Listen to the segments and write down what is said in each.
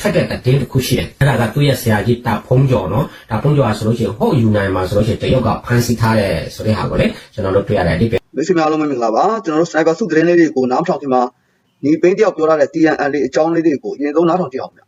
ထွက်တဲ့သတင်းတစ်ခုရှိတယ်အဲ့ဒါကသူ့ရဲ့ဆရာကြီးတာဖုံးကျော်နော်ဒါဖုံးကျော်ကဆိုလို့ရှိရင်ဟိုယူနိုင်မှာဆိုလို့ရှိရင်တရုတ်ကဖမ်းဆီးထားတဲ့ဆိုတဲ့ဟာကိုလေကျွန်တော်တို့တွေ့ရတယ်ဒီပဲမိတ်ဆွေများအားလုံးပဲမင်္ဂလာပါကျွန်တော်တို့ sniper စုသတင်းလေးတွေကိုနားထောင်ခင်မှာညီပိန်းတယောက်ပြောရတဲ့ TNL လေးအကြောင်းလေးတွေကိုအရင်ဆုံးနားထောင်ကြည့်အောင်ဗျာ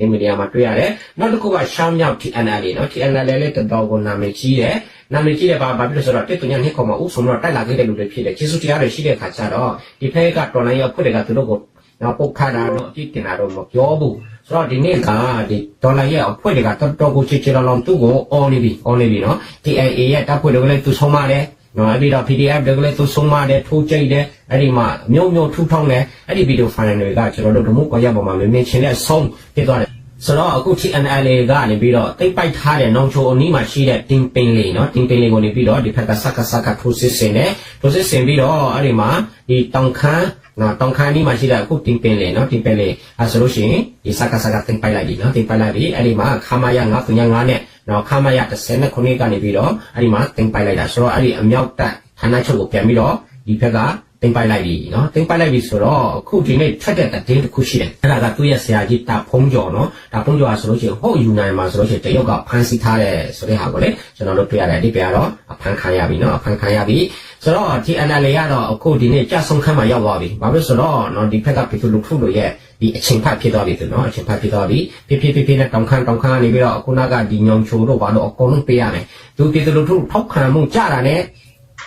အင်မီဒီယာမှာတွေ့ရတယ်နောက်တစ်ခုကရှမ်းမြောက် TNL လေးနော် TNL လေးတော်တော်ကိုနာမည်ကြီးတယ်နာမည်ကြီးတဲ့ဘာဘာဖြစ်လို့ဆိုတော့တက်တူညာနှစ်ကောင်မှာဥဆုံးတော့တိုက်လာခဲ့တဲ့လူတွေဖြစ်တယ်ကျေးဇူးတရားတွေရှိတဲ့ခါကျတော့ဒီဖက်ကတော်လိုင်းရောက်ဖွင့်တဲ့ကသူတို့ကို နော်ပုတ်ခါတာတော့အပြစ်တင်တာတော့မပြောဘူးဆိုတော့ဒီနေ့ကဒီဒေါ်လာရဲ့အဖွဲ့တွေကတော်တော်ကိုချေချေလောင်လောင်သူ့ကို on နေပြီ on နေပြီနော် TIA ရဲ့တပ်ဖွဲ့တွေကလည်းသူဆုံးမတယ်နော်အဲ့ဒီတော့ PDF တွေကလည်းသူဆုံးမတယ်ထိုးကြိတ်တယ်အဲ့ဒီမှာမြုံမြုံထူထောင်းတယ်အဲ့ဒီဗီဒီယိုဖိုင်တွေကကျွန်တော်တို့ဒမို့ကွာရပေါ်မှာမင်းမင်းချင်းနဲ့ဆုံးဖြစ်သွားတယ်ဆိုတော့အခု TNL ကနေပြီးတော့တိတ်ပိုက်ထားတဲ့နောင်ချိုအနီးမှာရှိတဲ့တင်ပင်လေးနော်တင်ပင်လေးကိုနေပြီးတော့ဒီဖက်ကစက်ကစက်ကထိုးစစ်ဆင်တယ်ထိုးစစ်ဆင်ပြီးတော့အဲ့ဒီမှာဒီတောင်ခမ်း နော်တောင်ခမ်းဒီမှာရှိတဲ့အခုတင်ပင်လေးနော်တင်ပင်လေးအဲဆိုလို့ရှိရင်ဒီစက်ကစက်ကတင်ပိုက်လိုက်ပြီနော်တင်ပိုက်လိုက်ပြီအဲ့ဒီမှာခမာရ995နဲ့နော်ခမာရ30ခုနှစ်ကနေပြီးတော့အဲ့ဒီမှာတင်ပိုက်လိုက်တာဆိုတော့အဲ့ဒီအမြောက်တပ်ဌာနချုပ်ကိုပြန်ပြီးတော့ဒီဘက်က တင်ပိုက်လိုက်ပြီနော်တင်ပိုက်လိုက်ပြီဆိုတော့အခုဒီနေ့ထွက်တဲ့သတင်းတစ်ခုရှိတယ်အဲ့ဒါကသူ့ရဲ့ဆရာကြီးတာဖုံးကျော်နော်ဒါဖုံးကျော်ကဆိုလို့ရှိရင်ဟိုယူနိုင်မှာဆိုလို့ရှိရင်တရုတ်ကဖမ်းဆီးထားတဲ့ဆိုတဲ့ဟာကိုလေကျွန်တော်တို့တွေ့ရတယ်ဒီပြကတော့အဖမ်းခံရပြီနော်အဖမ်းခံရပြီဆိုတော့ TNL ကတော့အခုဒီနေ့ကြဆုံခန်းမှာရောက်သွားပြီဘာလို့ဆိုတော့နော်ဒီဖက်ကပြည်သူလူထုတို့ရဲ့ဒီအချိန်ဖတ်ဖြစ်သွားပြီသူနော်အချိန်ဖတ်ဖြစ်သွားပြီဖြည်းဖြည်းဖြည်းဖြည်းနဲ့တောင်ခမ်းတောင်ခမ်းကနေပြီးတော့အခုနကဒီညောင်ချိုတို့ဘာလို့အကုန်လုံးပေးရမယ်သူပြည်သူလူထုထောက်ခံမှုကြတာနဲ့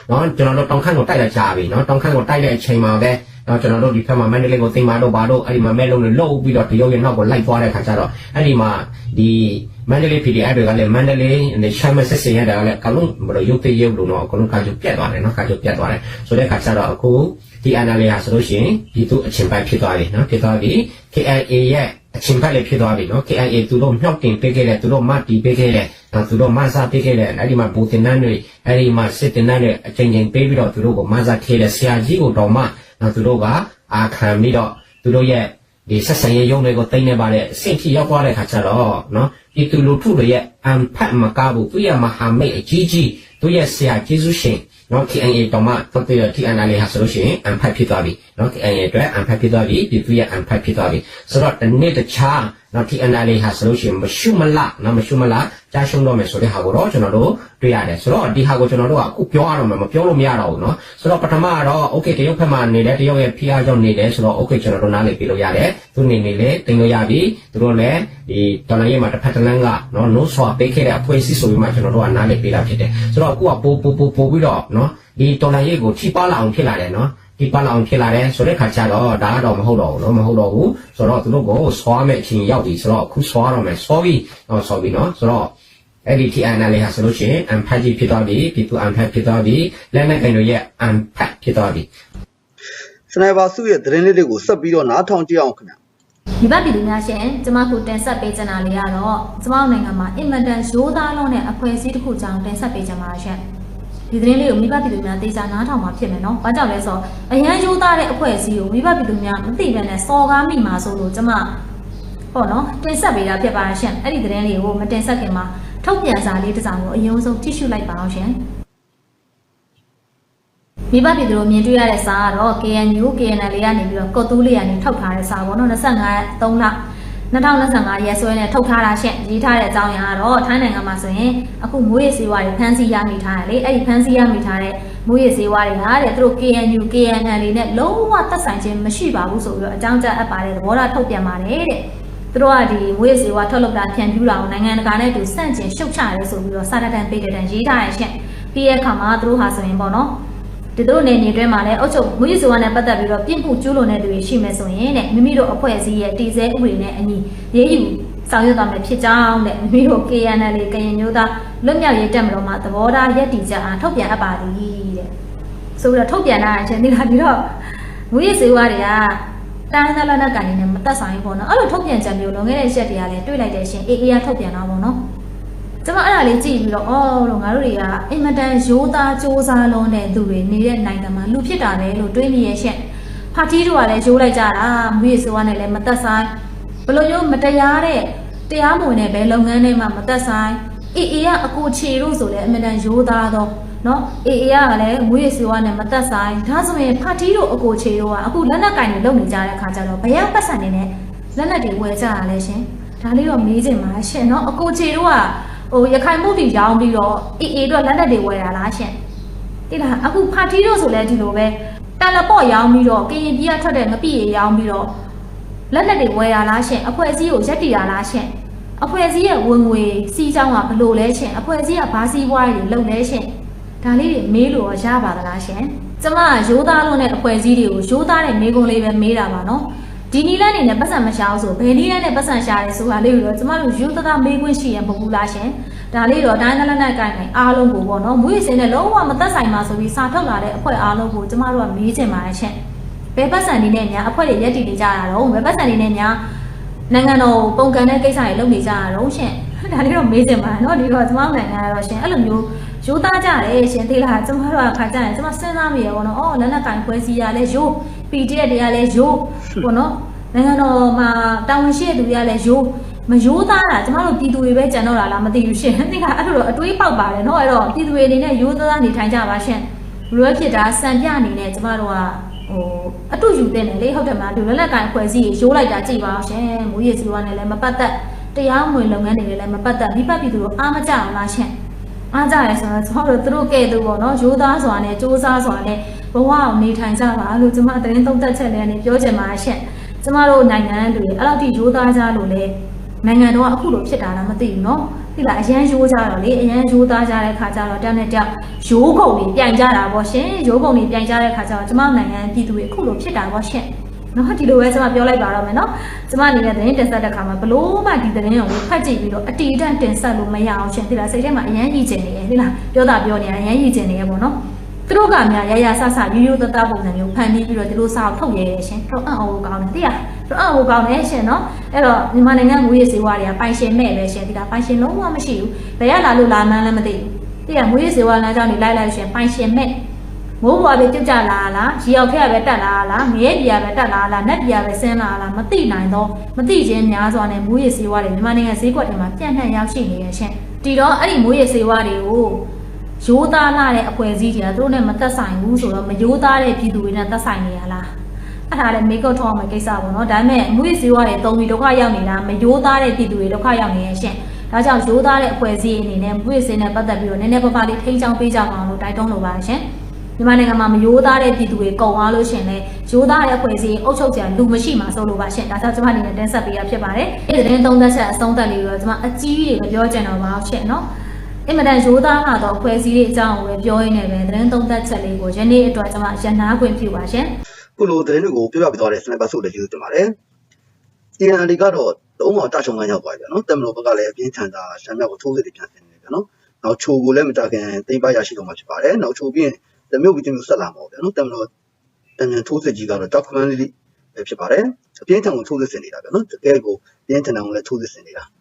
နော်ကျွန်တော်တို့တောင်ခန့်ကိုတိုက်လိုက်ကြပြီနော်တောင်ခန့်ကိုတိုက်တဲ့အချိန်မှာပဲနော်ကျွန်တော်တို့ဒီဖက်မှာမန္တလေးကိုသိမ်းမာတော့ဘာလို့အဲ့ဒီမှာမဲလုံးတွေလှုပ်ပြီးတော့တရုတ်ရဲ့နောက်ကိုလိုက်သွားတဲ့ခါကျတော့အဲ့ဒီမှာဒီမန္တလေး PDF တွေကလည်းမန္တလေးနဲ့ရှမ်းမဆက်စင်ရတာကလည်းအကုန်လုံးဘယ်လိုရုပ်သိရုပ်လို့တော့အကုန်လုံးကာချုပ်ပြတ်သွားတယ်နော်ကာချုပ်ပြတ်သွားတယ်ဆိုတဲ့ခါကျတော့အခုဒီ analysis ဟာဆိုလို့ရှိရင်ဒီသူအချိန်ပိုင်းဖြစ်သွားပြီနော်ဖြစ်သွားပြီ KIA ရဲ့ အချိန်ပိုင်းလည်းဖြစ်သွားပြီနော် KIA သူတို့မြောက်တင်ပေးခဲ့တယ်သူတို့မတီးပေးခဲ့တယ်နော်သူတို့မဆာပေးခဲ့တယ်အဲ့ဒီမှာဘူတင်နန်းတွေအဲ့ဒီမှာစစ်တင်နန်းတွေအချိန်ချင်းပေးပြီးတော့သူတို့ကိုမဆာခေတယ်ဆရာကြီးကိုတော့မှနော်သူတို့ကအာခံပြီးတော့သူတို့ရဲ့ဒီဆက်ဆံရေးရုံးတွေကိုတင်နေပါတဲ့အဆင့်ထိရောက်သွားတဲ့ခါကျတော့နော် ဒီသူလူထုတွေရဲ့အံဖတ်မကားဘူးသူရဲ့မဟာမိတ်အကြီးကြီးသူရဲ့ဆရာကျေးဇူးရှင်နော် TNA တော့မှဖတ်ပြီးတော့ TNA လေးဟာဆိုလို့ရှိရင်အံဖတ်ဖြစ်သွားပြီနော် TNA အတွက်အံဖတ်ဖြစ်သွားပြီဒီသူရဲ့အံဖတ်ဖြစ်သွားပြီဆိုတော့တနေ့တခြား နော် TNA လေးဟာဆိုလို့ရှိရင်မရှုမလနော်မရှုမလကြားရှုံးတော့မယ်ဆိုတဲ့ဟာကိုတော့ကျွန်တော်တို့တွေ့ရတယ်ဆိုတော့ဒီဟာကိုကျွန်တော်တို့ကအခုပြောရတော့မယ်မပြောလို့မရတော့ဘူးနော်ဆိုတော့ပထမကတော့ okay တရုတ်ဘက်မှာနေတဲ့တရုတ်ရဲ့ဖိအားကြောင့်နေတယ်ဆိုတော့ okay ကျွန်တော်တို့နားလည်ပြလို့ရတယ်သူနေနေလေတင်လို့ရပြီသူတို့လည်းဒီဒေါ်လာရေးမှာတစ်ဖက်တစ်လမ်းကနော် no swap ပေးခဲ့တဲ့အဖွဲ့အစည်းဆိုပြီးမှကျွန်တော်တို့ကနားလည်ပြတာဖြစ်တယ်ဆိုတော့အခုကပို့ပို့ပို့ပို့ပြီးတော့နော်ဒီဒေါ်လာရေးကိုထိပါလာအောင်ဖြစ်လာတယ်နော် ဒီပန်းအောင်ဖြစ်လာတယ်ဆိုတဲ့ခါကျတော့ဒါကတော့မဟုတ်တော့ဘူးနော်မဟုတ်တော့ဘူးဆိုတော့သူတို့ကိုဆွားမဲ့အချိန်ရောက်ပြီဆိုတော့ခုဆွားတော့မယ်ဆွားပြီးတော့ဆွားပြီးနော်ဆိုတော့အဲ့ဒီ TNL လေးဟာဆိုလို့ရှိရင် unpack ကြီးဖြစ်သွားပြီ people unpack ဖြစ်သွားပြီလက်နဲ့ကင်တို့ရဲ့ unpack ဖြစ်သွားပြီစနိုက်ပါစုရဲ့သတင်းလေးတွေကိုဆက်ပြီးတော့နားထောင်ကြည့်အောင်ခင်ဗျာဒီဘက်ပြည်သူများရှင်ကျမကိုတင်ဆက်ပေးချင်တာလေးကတော့ကျမနိုင်ငံမှာအင်မတန်ရိုးသားလုံးနဲ့အဖွဲ့အစည်းတစ်ခုကြောင့်တင်ဆက်ပေးချင်ပါရှင်။ ဒီသတင်းလေးကိုမိဘပြည်သူများသိစာနားထောင်မှာဖြစ်မယ်နော်။ဘာကြောင့်လဲဆိုတော့အရန်ရိုးသားတဲ့အဖွဲ့အစည်းကိုမိဘပြည်သူများမသိဘဲနဲ့စော်ကားမိမှာဆိုလို့ကျမပေါ့နော်တင်ဆက်ပေးတာဖြစ်ပါရှင်။အဲ့ဒီသတင်းလေးကိုမတင်ဆက်ခင်မှာထုတ်ပြန်စာလေးတစ်စောင်ကိုအရင်ဆုံးထိရှုလိုက်ပါအောင်ရှင်။မိဘပြည်သူတို့မြင်တွေ့ရတဲ့စာကတော့ KNU KNL လေးကနေပြီးတော့ကော့တူးလေးကနေထုတ်ထားတဲ့စာပေါ့နော်25 3လ 2025ရက်စွဲနဲ့ထုတ်ထားတာရှင့်ရေးထားတဲ့အကြောင်းအရာကတော့ထိုင်းနိုင်ငံမှာဆိုရင်အခုမိုးရေစေးဝါးတွေဖမ်းဆီးရမိထားတယ်လေအဲ့ဒီဖမ်းဆီးရမိထားတဲ့မိုးရေစေးဝါးတွေဟာတဲ့သူတို့ KNU KNL လေးနဲ့လုံးဝသက်ဆိုင်ခြင်းမရှိပါဘူးဆိုပြီးတော့အကြောင်းကြားအပ်ပါတယ်သဘောထားထုတ်ပြန်ပါတယ်တဲ့သူတို့ကဒီမိုးရေစေးဝါးထုတ်လုပ်တာဖြန့်ဖြူးတာကိုနိုင်ငံတကာနဲ့တူစန့်ကျင်ရှုတ်ချရဲဆိုပြီးတော့စာတတန်ပေးတဲ့တန်ရေးထားရရှင့်ပြီးရဲ့အခါမှာသူတို့ဟာဆိုရင်ပေါ့နော် ဒီတို့နေနေတွဲမှာလည်းအုတ်ချုပ်မူရည်စွာနဲ့ပတ်သက်ပြီးတော့ပြင့်မှုကျူးလွန်တဲ့သူတွေရှိမယ်ဆိုရင်တဲ့မိမိတို့အဖွဲ့အစည်းရဲ့တည်ဆဲဥပဒေနဲ့အညီရေးယူဆောင်ရွက်သွားမယ်ဖြစ်ကြောင်းတဲ့မိမိတို့ KNL ကရင်မျိုးသားလွတ်မြောက်ရေးတက်မလို့မှာသဘောထားရက်တည်ချက်အားထုတ်ပြန်အပ်ပါသည်တဲ့ဆိုပြီးတော့ထုတ်ပြန်တာအချင်းဒီလာပြီးတော့မူရည်စေဝါတွေကတိုင်းသားလက်နက်ကန်နေနဲ့မသက်ဆိုင်ဘူးပေါ့နော်အဲ့လိုထုတ်ပြန်ချက်မျိုးလွန်ခဲ့တဲ့ရက်တွေကလည်းတွေ့လိုက်တဲ့ရှင် AA ကထုတ်ပြန်တာပေါ့နော် ကျွန်တော်အဲ့ဒါလေးကြည့်ပြီးတော့အော်တော့ငါတို့တွေကအင်မတန်ရိုးသားစ조사လုံးတဲ့သူတွေနေတဲ့နိုင်ငံမှာလူဖြစ်တာပဲလို့တွေးမိရဲ့ရှင့်ပါတီတို့ကလည်းရိုးလိုက်ကြတာမွေးဆိုးကနေလည်းမသက်ဆိုင်ဘလို့မျိုးမတရားတဲ့တရားမဝင်တဲ့ဘယ်လုပ်ငန်းတွေမှမသက်ဆိုင်အေအေကအကိုခြေတို့ဆိုလည်းအမတန်ရိုးသားတော့နော်အေအေကလည်းငွေရစီဝါနဲ့မသက်ဆိုင်ဒါဆိုရင်ပါတီတို့အကိုခြေတို့ကအခုလက်နက်ကင်တွေလုံနေကြတဲ့ခါကျတော့ဘယ်ရောက်ပတ်စံနေနဲ့လက်နက်တွေဝယ်ကြတာလဲရှင်ဒါလေးတော့မေးချင်ပါရှင်နော်အကိုခြေတို့က ဟိုရခိုင်မှုတီရောင်းပြီးတော့အေးအေးတို့လက်နက်တွေဝယ်တာလားရှင်တိလားအခုဖာတီတို့ဆိုလဲဒီလိုပဲတန်လပေါ့ရောင်းပြီးတော့ကရင်ပြည်ကထွက်တဲ့ငပိရေရောင်းပြီးတော့လက်နက်တွေဝယ်ရလားရှင်အဖွဲ့အစည်းကိုရက်တည်ရလားရှင်အဖွဲ့အစည်းရဲ့ဝင်ငွေစီးကြောင်းကဘလို့လဲရှင်အဖွဲ့အစည်းကဘာစီးပွားတွေလုပ်လဲရှင်ဒါလေးတွေမေးလို့ရပါသလားရှင်ကျမကရိုးသားလို့တဲ့အဖွဲ့အစည်းတွေကိုရိုးသားတဲ့မေးခွန်းလေးပဲမေးတာပါနော် ဒီနီလန်းနေနဲ့ပတ်စံမရှာဘူးဆိုဘယ်နီလန်းနဲ့ပတ်စံရှာရဲဆိုတာလေးကိုတော့ကျမတို့ယူသသားမေးခွင့်ရှိရင်မဟုတ်ဘူးလားရှင်ဒါလေးတော့တိုင်းနလနဲ့ကိုင်နိုင်အားလုံးကိုပေါ့နော်မွေးစင်းနဲ့လုံးဝမသက်ဆိုင်ပါဆိုပြီးစာထုတ်လာတဲ့အဖွဲ့အားလုံးကိုကျမတို့ကမေးချင်ပါတယ်ရှင်ဘယ်ပတ်စံနေနဲ့များအဖွဲ့တွေရက်တည်နေကြတာတော့ဘယ်ပတ်စံနေနဲ့များနိုင်ငံတော်ပုံကန်တဲ့ကိစ္စတွေလုပ်နေကြတာတော့ရှင် ဒါလေးတော့မေးချင်ပါတယ်နော်ဒီတော့ကျမတို့နိုင်ငံကတော့ရှင်အဲ့လိုမျိုးရိုးသားကြတယ်ရှင်သိလားကျမတို့ကခါကြရင်ကျမစဉ်းစားမိရပေါ့နော်အော်လက်နက်ကင်ဖွဲစီရလဲရိုး PDF တွေကလည်းရိုးပေါ့နော်နိုင်ငံတော်မှာတာဝန်ရှိတဲ့သူတွေကလည်းရိုးမရိုးသားတာကျမတို့ပြည်သူတွေပဲကြံတော့တာလားမသိဘူးရှင်။ဒီကအဲ့လိုတော့အတွေးပေါက်ပါတယ်နော်အဲ့တော့ပြည်သူတွေအနေနဲ့ရိုးသားနေထိုင်ကြပါရှင်။လူရဖြစ်တာစံပြအနေနဲ့ကျမတို့ကဟိုအတူယူတဲ့နယ်လေဟုတ်တယ်မလားလူလက်လက်ကိုင်ဖွဲ့စည်းရိုးလိုက်တာကြည့်ပါရှင်။မူရည်စီဝါနဲ့လည်းမပတ်သက် တရားမဝင်လုပ်ငန်းတွေနဲ့လည်းမပတ်သက်မိဘပြည်သူတို့အားမကြအောင်လားရှင်။အားကြရဲဆိုတော့ကျမတို့သူတို့ကဲ့သို့ပေါ့နော်ရိုးသားစွာနဲ့စ조사စွာနဲ့ဘဝအောင်နေထိုင်ကြပါလို့ကျမသတင်းသုံးသက်ချက်လေးနဲ့ပြောချင်ပါရှင်။ကျမတို့နိုင်ငံတွေအဲ့လောက်ထိရိုးသားကြလို့လေနိုင်ငံတော်ကအခုလိုဖြစ်တာလားမသိဘူးเนาะဒီလားအရန်ရိုးကြတော့လေအရန်ရိုးသားကြတဲ့ခါကျတော့တောင်းနဲ့တောင်းရိုးကုန်တွေပြိုင်ကြတာပေါ့ရှင်ရိုးကုန်တွေပြိုင်ကြတဲ့ခါကျတော့ကျမတို့နိုင်ငံပြည်သူတွေအခုလိုဖြစ်တာပေါ့ရှင် နော်ဒီလိုပဲကျွန်မပြောလိုက်ပါတော့မယ်နော်ကျွန်မအနေနဲ့သတင်းတင်ဆက်တဲ့ခါမှာဘလို့မှဒီသတင်းကိုဖတ်ကြည့်ပြီးတော့အတီးတန့်တင်ဆက်လို့မရအောင်ရှင်ဒီလားစိတ်ထဲမှာအရန်ကြီးကျင်နေရဲ့ဒီလားပြောတာပြောနေတာအရန်ကြီးကျင်နေရဲ့ပေါ့နော်သူတို့ကများရရဆဆရိုးရိုးသားသားပုံစံမျိုးဖန်ပြီးပြီးတော့ဒီလိုစာအုပ်ထုတ်ရဲရဲ့ရှင်တော့အံ့ဩကောင်းတယ်သိလားတော့အံ့ဩကောင်းတယ်ရှင်နော်အဲ့တော့မြန်မာနိုင်ငံငွေရစေဝါတွေကပိုင်ရှင်မဲ့ပဲရှင်ဒီလားပိုင်ရှင်လုံးဝမရှိဘူးဘယ်ရလာလို့လာမှန်းလည်းမသိဘူးသိလားငွေရစေဝါလမ်းကြောင်းတွေလိုက်လိုက်ရှင်ပိုင်ရှင်မဲ့ မိုးဘွားပဲပြုတ်ကြလာလားရေရောက်ထက်ပဲတက်လာလားငရဲပြာပဲတက်လာလားနက်ပြာပဲဆင်းလာလားမသိနိုင်တော့မသိခြင်းများစွာနဲ့မိုးရေစေဝါတွေမြန်မာနိုင်ငံဈေးကွက်တွေမှာပြန့်နှံ့ရောက်ရှိနေရရှင်ဒီတော့အဲ့ဒီမိုးရေစေဝါတွေကိုရိုးသားလာတဲ့အဖွဲ့အစည်းတွေကသူတို့နဲ့မသက်ဆိုင်ဘူးဆိုတော့မရိုးသားတဲ့ပြည်သူတွေနဲ့သက်ဆိုင်နေရလားအဲ့ဒါလည်းမေကော့ထောင်းမှာကိစ္စပေါ့နော်ဒါပေမဲ့မိုးရေစေဝါတွေတုံပြီးဒုက္ခရောက်နေတာမရိုးသားတဲ့ပြည်သူတွေဒုက္ခရောက်နေရရှင်ဒါကြောင့်ရိုးသားတဲ့အဖွဲ့အစည်းအနေနဲ့မိုးရေစေနဲ့ပတ်သက်ပြီးတော့နည်းနည်းပါးပါးလေးထိန်းချောင်းပေးကြပါအောင်လို့တိုက်တွန်းလိုပါတယ်ရှင် မြန်မာနိုင်ငံမှာမယိုးသားတဲ့ပြည်သူတွေကုန်သွားလို့ရှရင်လေယိုးသားတဲ့အဖွဲ့အစည်းအုပ်ချုပ်ကြလူမရှိမှဆိုလို့ပါရှင်ဒါကြောင့်ကျွန်မအနေနဲ့တင်ဆက်ပေးရဖြစ်ပါတယ်ဒီသတင်းသုံးသက်ချက်အဆုံးသက်လေးတော့ကျွန်မအကြီးကြီးတွေပြောချင်တော့ပါရှင်နော်အင်မတန်ယိုးသားလာတော့အဖွဲ့အစည်းတွေအကြောင်းကိုပဲပြောရင်းနဲ့ပဲသတင်းသုံးသက်ချက်လေးကိုယနေ့အတွက်ကျွန်မရန်နာခွင့်ပြုပါရှင်ခုလိုသတင်းတွေကိုပြောပြပေးသွားတဲ့ sniper ဆိုလည်းကျေးဇူးတင်ပါတယ်။ TNL ကတော့လုံးဝတချုံကရောက်သွားပြီနော်။တက်မလို့ဘက်ကလည်းအပြင်းထန်တာရှမ်းမြောက်ကိုထိုးစစ်တွေပြန်ဆင်နေတယ်နော်။နောက်ချိုကိုလည်းမကြခင်တိမ့်ပါရရှိတော့မှာဖြစ်ပါတယ်။နောက်ချိုပြီးရင် တမျိုးပြီးတမျိုးဆက်လာမှာပေါ့ဗျာနော်။တက်မလို့တမြန်ထိုးစစ်ကြီးကတော့တောက်ခမန်းလေးပဲဖြစ်ပါတယ်။အပြင်းထန်ကိုထိုးစစ်ဆင်နေတာဗျာနော်။တကယ်ကိုပြင်းထန်တယ်ကိုလည်းထိုးစစ်ဆင်နေတာ။